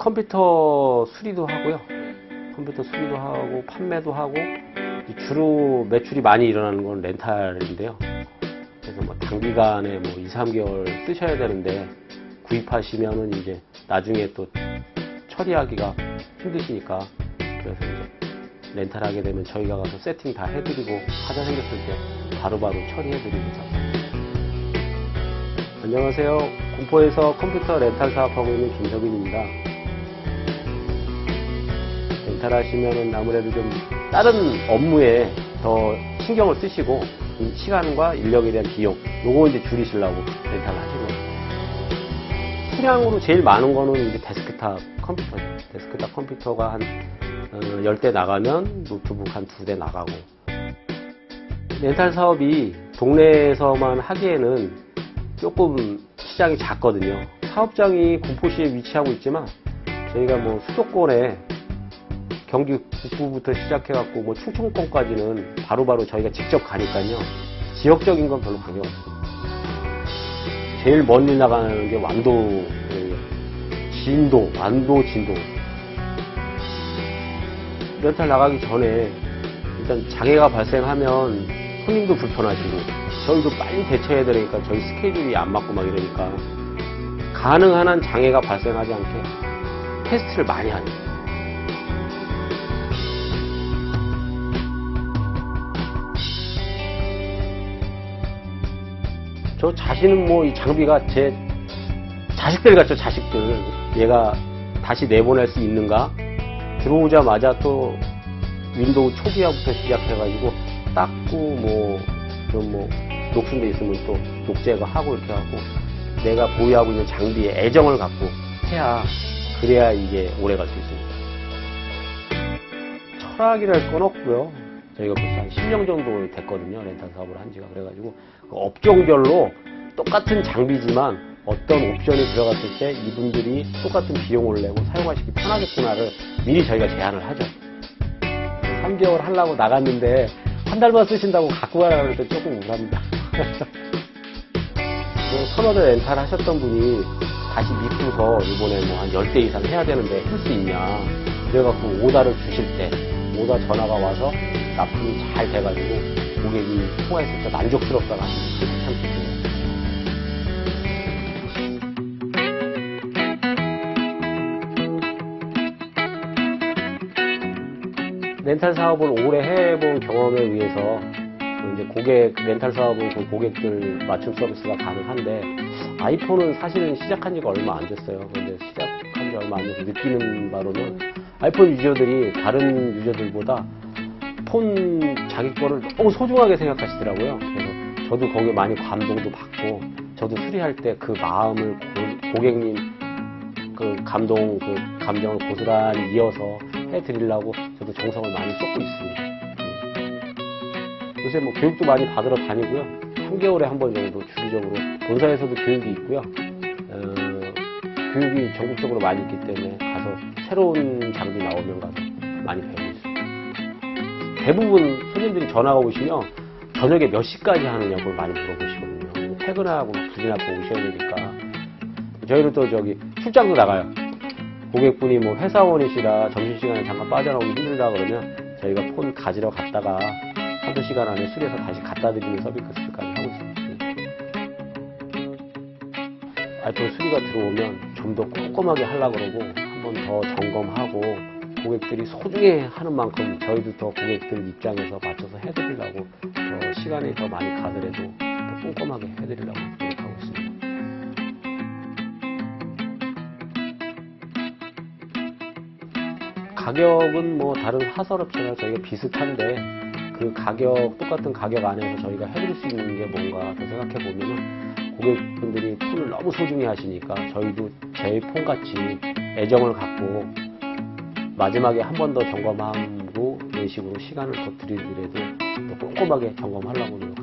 컴퓨터 수리도 하고요. 컴퓨터 수리도 하고 판매도 하고 주로 매출이 많이 일어나는 건 렌탈인데요. 그래서 뭐 단기간에 뭐 2, 3개월 쓰셔야 되는데 구입하시면은 이제 나중에 또 처리하기가 힘드시니까 그래서 이제 렌탈하게 되면 저희가 가서 세팅 다 해드리고 하자 생겼을 때 바로바로 처리해드립니다. 안녕하세요. 공포에서 컴퓨터 렌탈 사업하고 있는 김석인입니다. 렌탈 하시면은 아무래도 좀 다른 업무에 더 신경을 쓰시고 이 시간과 인력에 대한 비용 요거 이제 줄이시려고 렌탈 하시는. 수량으로 제일 많은 거는 이제 데스크탑 컴퓨터죠. 데스크탑 컴퓨터가 한 어, 10대 나가면 노트북 한 두 대 나가고 렌탈 사업이 동네에서만 하기에는 조금 시장이 작거든요. 사업장이 공포시에 위치하고 있지만 저희가 뭐 수도권에 경기 북부부터 시작해갖고 뭐 충청권까지는 바로 바로 저희가 직접 가니까요. 지역적인 건 별로 관계 없어요. 제일 멀리 나가는 게 완도, 그 진도, 완도, 진도. 렌탈 나가기 전에 일단 장애가 발생하면 손님도 불편하시고 저희도 빨리 대처해야 되니까 저희 스케줄이 안 맞고 막 이러니까 가능한 한 장애가 발생하지 않게 테스트를 많이 하죠. 저 자신은 뭐 이 장비가 제 자식들 같죠, 자식들. 얘가 다시 내보낼 수 있는가? 들어오자마자 또 윈도우 초기화부터 시작해가지고 닦고 뭐, 좀 뭐, 녹슨데 있으면 또 녹제거 하고 이렇게 하고 내가 보유하고 있는 장비에 애정을 갖고 해야 그래야 이게 오래 갈 수 있습니다. 철학이랄 건 없고요. 저희가 벌써 한 10년 정도 됐거든요. 렌탈 사업을 한 지가. 그래가지고 그 업종별로 똑같은 장비지만 어떤 옵션이 들어갔을 때 이분들이 똑같은 비용을 내고 사용하시기 편하겠구나를 미리 저희가 제안을 하죠. 3개월 하려고 나갔는데 한 달만 쓰신다고 갖고 가라고 할때 조금 우울합니다. 그 선호를 렌탈 하셨던 분이 다시 믿고서 이번에 뭐 한 10대 이상 해야 되는데 할 수 있냐. 그래갖고 오다를 주실 때 오다 전화가 와서 납품이 잘 돼가지고 고객이 통화했을 때 만족스럽다고 하시는 게참 좋네요. 렌탈 사업을 오래 해본 경험에 의해서 그 이제 고객 렌탈 사업은 그 고객들 맞춤 서비스가 가능한데 아이폰은 사실은 시작한 지가 얼마 안 됐어요. 근데 시작한 지 얼마 안 돼서 느끼는 바로는 아이폰 유저들이 다른 유저들보다 폰 자기 거를 너무 소중하게 생각하시더라고요. 그래서 저도 거기에 많이 감동도 받고 저도 수리할 때 그 마음을 고, 고객님 그 감동 그 감정을 고스란히 이어서 해드리려고 저도 정성을 많이 쏟고 있습니다. 요새 뭐 교육도 많이 받으러 다니고요. 3개월에 한 번 정도 주기적으로 본사에서도 교육이 있고요. 어, 교육이 전국적으로 많이 있기 때문에 가서 새로운 장비 나오면 가서 많이 배우고 있습니다. 대부분 손님들이 전화가 오시면 저녁에 몇 시까지 하느냐고 많이 물어보시거든요. 퇴근하고 막 불이 나고 오셔야 되니까. 저희는 또 저기 출장도 나가요. 고객분이 뭐 회사원이시라 점심시간에 잠깐 빠져나오기 힘들다 그러면 저희가 폰 가지러 갔다가 한두 시간 안에 수리해서 다시 갖다 드리는 서비스까지 하고 있습니다. 아이폰 수리가 들어오면 좀 더 꼼꼼하게 하려고 그러고 한 번 더 점검하고 고객들이 소중해 하는 만큼 저희도 더 고객들 입장에서 맞춰서 해드리려고 더 시간이 더 많이 가더라도 더 꼼꼼하게 해드리려고 노력하고 있습니다. 가격은 뭐 다른 하설업체나 저희가 비슷한데 그 가격 똑같은 가격 안에서 저희가 해드릴 수 있는 게 뭔가 더 생각해 보면은 고객분들이 폰을 너무 소중히 하시니까 저희도 제 폰같이 애정을 갖고 마지막에 한 번 더 점검하고 이런 식으로 시간을 더 드리더라도 더 꼼꼼하게 점검하려고 노력하고